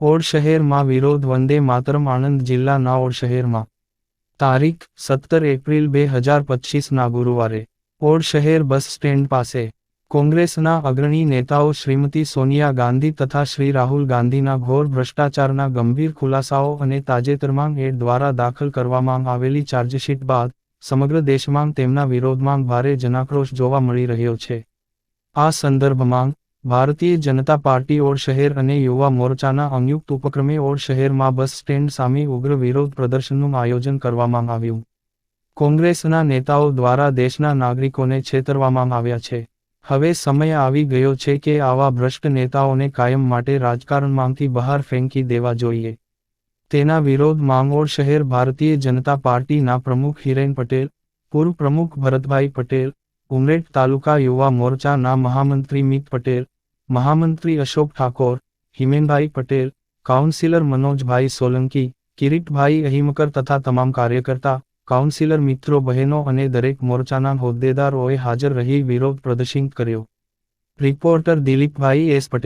Odd શહેરમાં વિરોધ વંદે માતરમ આણંદ જિલ્લાના ઓડ શહેરમાં. તારીખ, સત્તર એપ્રિલ બે હજાર પચીસના ગુરુવારે, ઓડ શહેર બસ સ્ટેન્ડ પાસે, કોંગ્રેસના અગ્રણી નેતાઓ શ્રીમતી સોનિયા ગાંધી તથા શ્રી રાહુલ ગાંધીના ઘોર ભ્રષ્ટાચારના ગંભીર ખુલાસાઓ અને તાજેતરમાં એડ દ્વારા દાખલ કરવામાં આવેલી ચાર્જશીટ બાદ, સમગ્ર દેશમાં તેમના વિરોધમાં ભારે જનાક્રોશ જોવા મળી રહ્યો છે. આ સંદર્ભમાં ભારતીય જનતા પાર્ટી ઓર શહેર અને યુવા મોરચાના સંયુક્ત ઉપક્રમે ઓર શહેરમાં બસ સ્ટેન્ડ સામે ઉગ્ર વિરોધ પ્રદર્શનનું આયોજન કરવામાં આવ્યું. કોંગ્રેસના નેતાઓ દ્વારા દેશના નાગરિકોને છેતરવામાં આવ્યા છે. હવે સમય આવી ગયો છે કે આવા ભ્રષ્ટ નેતાઓને કાયમ માટે રાજકારણમાંથી બહાર ફેંકી દેવા જોઈએ. તેના વિરોધ માંગોળ શહેર ભારતીય જનતા પાર્ટીના પ્રમુખ હિરેન પટેલ, પૂર્વ પ્રમુખ ભરતભાઈ પટેલ, ઉમરેઠ તાલુકા યુવા મોરચાના મહામંત્રી મિત પટેલ મહામંત્રી અશોક ઠાકોર, હિમેનભાઈ પટેલ, કાઉન્સિલર મનોજભાઈ સોલંકી, કિરીટભાઈ અહીમકર તથા તમામ કાર્યકર્તા, કાઉન્સિલર મિત્રો, બહેનો અને દરેક મોરચાના હોદ્દેદારોએ હાજર રહી વિરોધ પ્રદર્શિત કર્યો. રિપોર્ટર દિલીપભાઈ એસ પટેલ